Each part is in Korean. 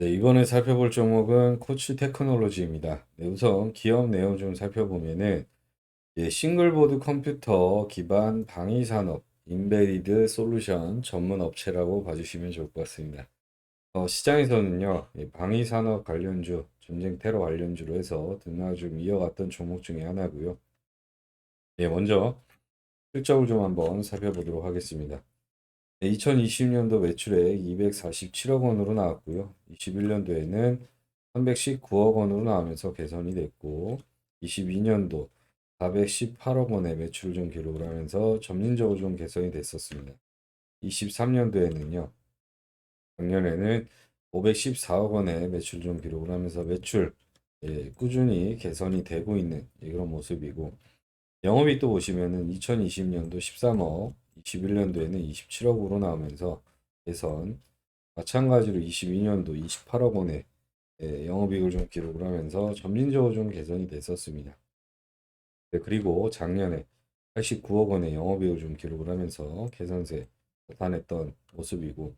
네, 이번에 살펴볼 종목은 코치 테크놀로지입니다. 네, 우선 기업 내용 좀 살펴보면은 예, 싱글보드 컴퓨터 기반 방위 산업 인베리드 솔루션 전문 업체라고 봐주시면 좋을 것 같습니다. 어, 시장에서는요, 예, 방위 산업 관련주, 전쟁 테러 관련주로 해서 등락을 좀 이어갔던 종목 중에 하나고요. 예, 먼저 실적을 좀 한번 살펴보도록 하겠습니다. 2020년도 매출액 247억 원으로 나왔고요. 21년도에는 319억 원으로 나오면서 개선이 됐고 22년도 418억 원의 매출을 좀 기록을 하면서 점진적으로 좀 개선이 됐었습니다. 23년도에는요. 작년에는 514억 원의 매출 좀 기록을 하면서 매출 예, 꾸준히 개선이 되고 있는 예, 그런 모습이고 영업이익도 보시면은 2020년도 13억 21년도에는 27억으로 나오면서 개선 마찬가지로 22년도 28억 원의 예, 영업이익을 좀 기록을 하면서 점진적으로 좀 개선이 됐었습니다. 네, 그리고 작년에 89억 원의 영업이익을 좀 기록을 하면서 개선세 나타냈던 모습이고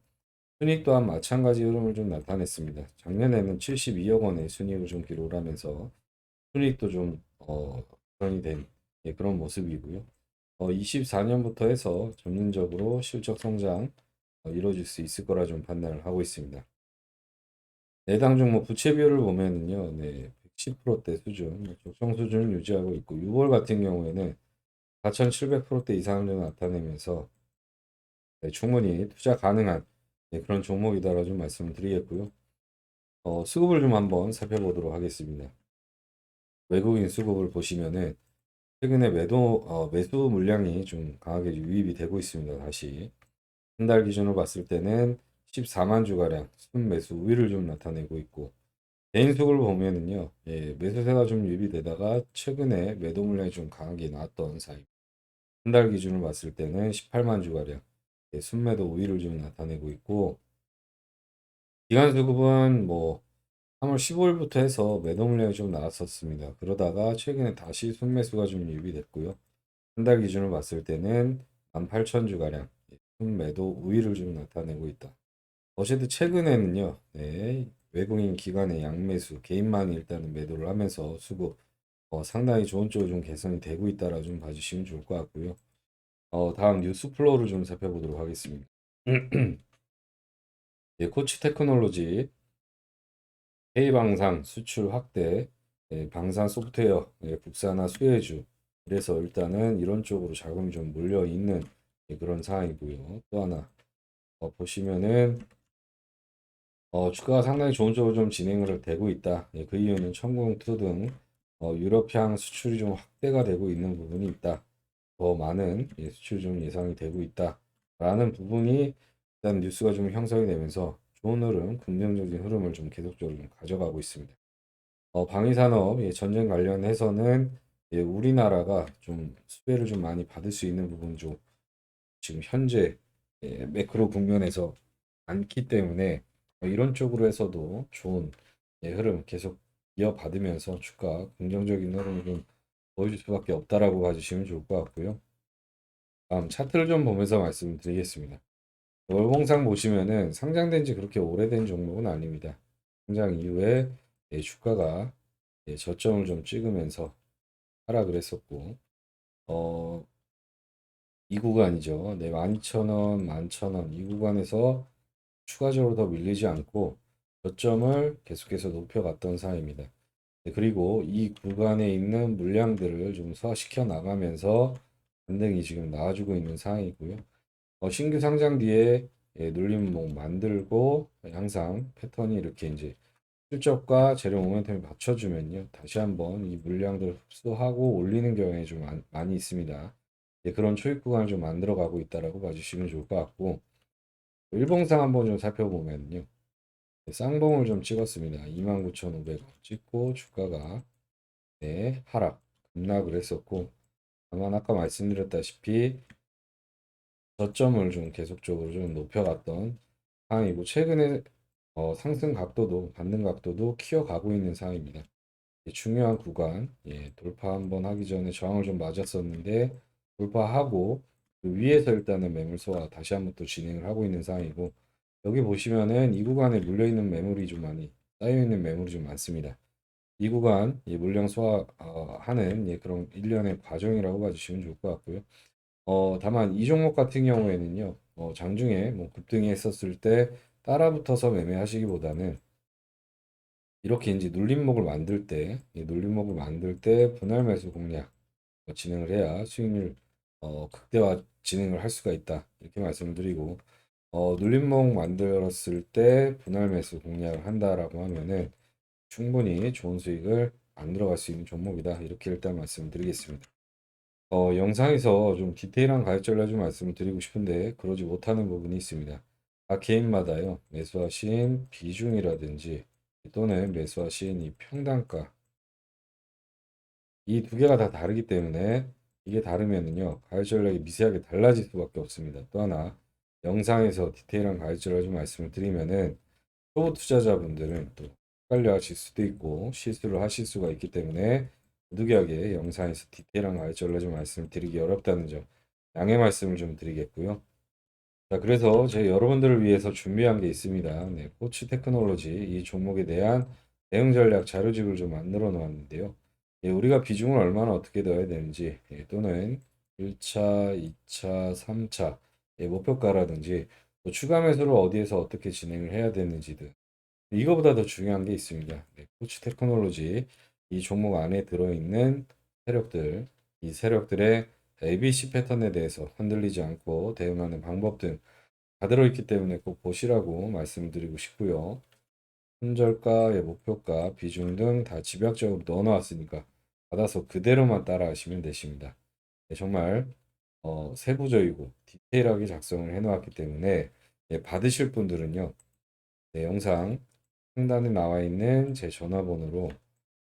순이익 또한 마찬가지 흐름을 좀 나타냈습니다. 작년에는 72억 원의 순이익을 좀 기록을 하면서 순이익도 좀 어, 개선이 된 예, 그런 모습이고요. 어, 24년부터 해서 점진적으로 실적 성장 어, 이루어질 수 있을 거라 좀 판단을 하고 있습니다. 내당 종목 부채 비율을 보면은요, 네, 110%대 수준, 적정 수준을 유지하고 있고, 6월 같은 경우에는 4,700%대 이상을 좀 나타내면서 네, 충분히 투자 가능한 네, 그런 종목이다라고 좀 말씀을 드리겠고요. 어, 수급을 좀 한번 살펴보도록 하겠습니다. 외국인 수급을 보시면은 최근에 매도 어, 매수 물량이 좀 강하게 유입이 되고 있습니다. 다시 한 달 기준으로 봤을 때는 14만 주가량 순매수 우위를 좀 나타내고 있고 개인 수급을 보면은요, 예, 매수세가 좀 유입이 되다가 최근에 매도 물량이 좀 강하게 나왔던 사이. 한 달 기준으로 봤을 때는 18만 주가량 예, 순매도 우위를 좀 나타내고 있고 기간 수급은 뭐 3월 15일부터 해서 매도 물량이 좀 나왔었습니다. 그러다가 최근에 다시 순매수가 좀 유입이 됐고요. 한 달 기준으로 봤을 때는 18,000주가량 순매도 우위를 좀 나타내고 있다. 어쨌든 최근에는요, 네, 외국인 기관의 양매수, 개인만이 일단은 매도를 하면서 수급 어, 상당히 좋은 쪽으로 좀 개선이 되고 있다라 좀 봐주시면 좋을 것 같고요. 어, 다음 뉴스 플로우를 좀 살펴보도록 하겠습니다. 예, 코치 테크놀로지 해외 방산 수출 확대, 예, 방산 소프트웨어 예, 국산화 수혜주. 그래서 일단은 이런 쪽으로 자금이 좀 몰려 있는 예, 그런 상황이고요. 또 하나 어, 보시면은 어, 주가가 상당히 좋은 쪽으로 좀 진행을 되고 있다. 예, 그 이유는 천공투 등 어, 유럽향 수출이 좀 확대가 되고 있는 부분이 있다. 더 많은 예, 수출이 좀 예상이 되고 있다. 라는 부분이 일단 뉴스가 좀 형성이 되면서 좋은 흐름, 긍정적인 흐름을 좀 계속적으로 좀 가져가고 있습니다. 어, 방위산업 예, 전쟁 관련해서는 예, 우리나라가 좀 수혜를 좀 많이 받을 수 있는 부분 좀 지금 현재 예, 매크로 국면에서 많기 때문에 어, 이런 쪽으로 해서도 좋은 예, 흐름 계속 이어받으면서 주가 긍정적인 흐름을 좀 보여줄 수밖에 없다라고 봐주시면 좋을 것 같고요. 다음 차트를 좀 보면서 말씀드리겠습니다. 월봉상 보시면은 상장된 지 그렇게 오래된 종목은 아닙니다. 상장 이후에 예, 주가가 예, 저점을 좀 찍으면서 하락을 했었고 어, 이 구간이죠. 네, 12,000원, 11,000원 이 구간에서 추가적으로 더 밀리지 않고 저점을 계속해서 높여갔던 사이입니다. 네, 그리고 이 구간에 있는 물량들을 좀 소화시켜 나가면서 반등이 지금 나와주고 있는 상황이고요. 어, 신규 상장 뒤에 예, 눌림목 만들고 항상 패턴이 이렇게 이제 실적과 재료 모멘텀이 받쳐주면요. 다시 한번 이 물량들을 흡수하고 올리는 경향이 좀 많- 많이 있습니다. 예, 그런 초입 구간을 좀 만들어 가고 있다라고 봐주시면 좋을 것 같고 일봉상 한번 좀 살펴보면요. 네, 쌍봉을 좀 찍었습니다. 29,500원 찍고 주가가 네, 하락, 급락을 했었고 다만 아까 말씀드렸다시피 저점을 좀 계속적으로 좀 높여갔던 상황이고 최근에 어, 상승 각도도 받는 각도도 키워가고 있는 상황입니다. 예, 중요한 구간 예, 돌파 한번 하기 전에 저항을 좀 맞았었는데 돌파하고 그 위에서 일단은 매물 소화 다시 한번 또 진행을 하고 있는 상황이고 여기 보시면은 이 구간에 물려 있는 매물이 좀 많이 쌓여 있는 매물이 좀 많습니다. 이 구간 예, 물량 소화하는 예, 그런 일련의 과정이라고 봐주시면 좋을 것 같고요. 어, 다만 이 종목 같은 경우에는요, 어, 장중에 뭐 급등이 했었을 때 따라붙어서 매매하시기보다는 이렇게 이제 눌림목을 만들 때, 예, 눌림목을 만들 때 분할 매수 공략 어, 진행을 해야 수익률 어, 극대화 진행을 할 수가 있다. 이렇게 말씀을 드리고, 어, 눌림목 만들었을 때 분할 매수 공략을 한다라고 하면은 충분히 좋은 수익을 만들어갈 수 있는 종목이다. 이렇게 일단 말씀드리겠습니다. 어, 영상에서 좀 디테일한 가격 전략 좀 말씀을 드리고 싶은데 그러지 못하는 부분이 있습니다. 각 개인마다요. 매수하신 비중이라든지 또는 매수하신 이 평단가 이 두 개가 다 다르기 때문에 이게 다르면은요. 가격 전략이 미세하게 달라질 수밖에 없습니다. 또 하나 영상에서 디테일한 가격 전략 좀 말씀을 드리면은 초보 투자자분들은 또 헷갈려 하실 수도 있고 실수를 하실 수가 있기 때문에 부득이하게 영상에서 디테일한 전략 좀 말씀을 드리기 어렵다는 점 양해 말씀을 좀 드리겠고요. 자, 그래서 제가 여러분들을 위해서 준비한 게 있습니다. 네, 코치 테크놀로지 이 종목에 대한 대응 전략 자료집을 좀 만들어 놓았는데요. 예, 우리가 비중을 얼마나 어떻게 넣어야 되는지 예, 또는 1차, 2차, 3차 예, 목표가라든지 또 추가 매수를 어디에서 어떻게 진행을 해야 되는지 등 이거보다 더 중요한 게 있습니다. 네, 코치 테크놀로지 이 종목 안에 들어있는 세력들, 이 세력들의 ABC 패턴에 대해서 흔들리지 않고 대응하는 방법 등 다 들어있기 때문에 꼭 보시라고 말씀드리고 싶고요. 손절가의 목표가, 비중 등 다 집약적으로 넣어놨으니까 받아서 그대로만 따라하시면 되십니다. 네, 정말 어, 세부적이고 디테일하게 작성을 해놓았기 때문에 예, 받으실 분들은요. 네, 영상 상단에 나와 있는 제 전화번호로